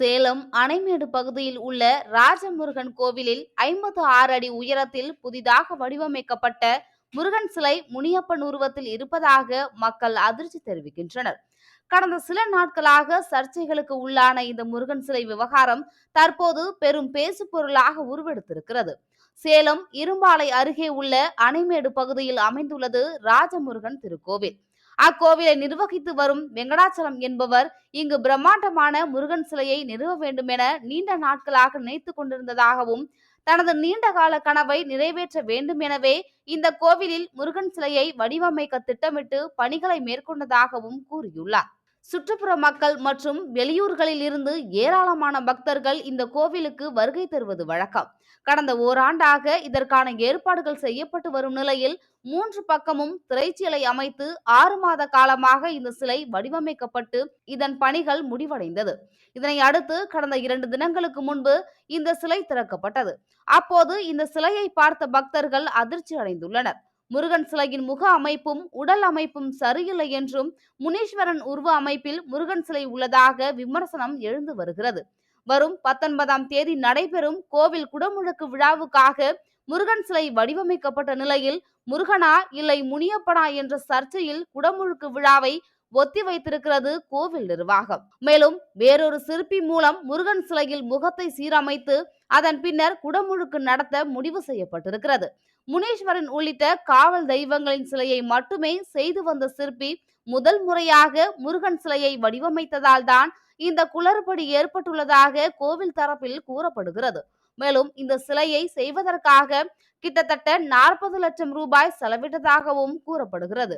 சேலம் அணைமேடு பகுதியில் உள்ள ராஜமுருகன் கோவிலில் ஐம்பத்து ஆறு அடி உயரத்தில் புதிதாக வடிவமைக்கப்பட்ட முருகன் சிலை முனியப்பன் உருவத்தில் இருப்பதாக மக்கள் அதிர்ச்சி தெரிவிக்கின்றனர். கடந்த சில நாட்களாக சர்ச்சைகளுக்கு உள்ளான இந்த முருகன் சிலை விவகாரம் தற்போது பெரும் பேசு பொருளாக உருவெடுத்திருக்கிறது. சேலம் இரும்பாலை அருகே உள்ள அணைமேடு பகுதியில் அமைந்துள்ளது ராஜமுருகன் திருக்கோவில். அக்கோவிலை நிர்வகித்து வரும் வெங்கடாச்சலம் என்பவர் இங்கு பிரம்மாண்டமான முருகன் சிலையை நிறுவ வேண்டும் என நீண்ட நாட்களாக நினைத்து கொண்டிருந்ததாகவும் தனது நீண்ட கால கனவை நிறைவேற்ற வேண்டும் எனவே இந்த கோவிலில் முருகன் சிலையை வடிவமைக்க திட்டமிட்டு பணிகளை மேற்கொண்டதாகவும் கூறியுள்ளார். சுற்றுப்புற மக்கள் மற்றும் வெளியூர்களில் இருந்து ஏராளமான பக்தர்கள் இந்த கோவிலுக்கு வருகை தருவது வழக்கம். கடந்த ஓராண்டாக இதற்கான ஏற்பாடுகள் செய்யப்பட்டு வரும் நிலையில் மூன்று பக்கமும் திரைச்சீலை அமைத்து ஆறு மாத காலமாக இந்த சிலை வடிவமைக்கப்பட்டு இதன் பணிகள் முடிவடைந்தது. இதனை அடுத்து கடந்த இரண்டு தினங்களுக்கு முன்பு இந்த சிலை திறக்கப்பட்டது. அப்போது இந்த சிலையை பார்த்த பக்தர்கள் அதிர்ச்சி அடைந்துள்ளனர் முருகன் சிலையின் முக அமைப்பும் உடல் அமைப்பும் சரியில்லை என்றும் முனீஸ்வரன் உருவ அமைப்பில் முருகன் சிலை உள்ளதாக விமர்சனம் எழுந்து வருகிறது. வரும் பத்தொன்பதாம் தேதி நடைபெறும் கோவில் குடமுழுக்கு விழாவுக்காக முருகன் சிலை வடிவமைக்கப்பட்ட நிலையில் முருகனா இல்லை முனியப்பனா என்ற சர்ச்சையில் குடமுழுக்கு விழாவை ஒத்தி வைத்திருக்கிறது கோவில் நிர்வாகம். மேலும் வேறொரு சிற்பி மூலம் முருகன் சிலையில் முகத்தை சீரமைத்து அதன் பின்னர் குடமுழுக்கு நடத்த முடிவு செய்யப்பட்டிருக்கிறது. முனீஸ்வரன் உள்ளிட்ட காவல் தெய்வங்களின் சிலையை மட்டுமே செய்து வந்த சிற்பி முதல் முறையாக முருகன் சிலையை வடிவமைத்ததால் தான் இந்த குளறுபடி ஏற்பட்டுள்ளதாக கோவில் தரப்பில் கூறப்படுகிறது. மேலும் இந்த சிலையை செய்வதற்காக கிட்டத்தட்ட நாற்பது லட்சம் ரூபாய் செலவிட்டதாகவும் கூறப்படுகிறது.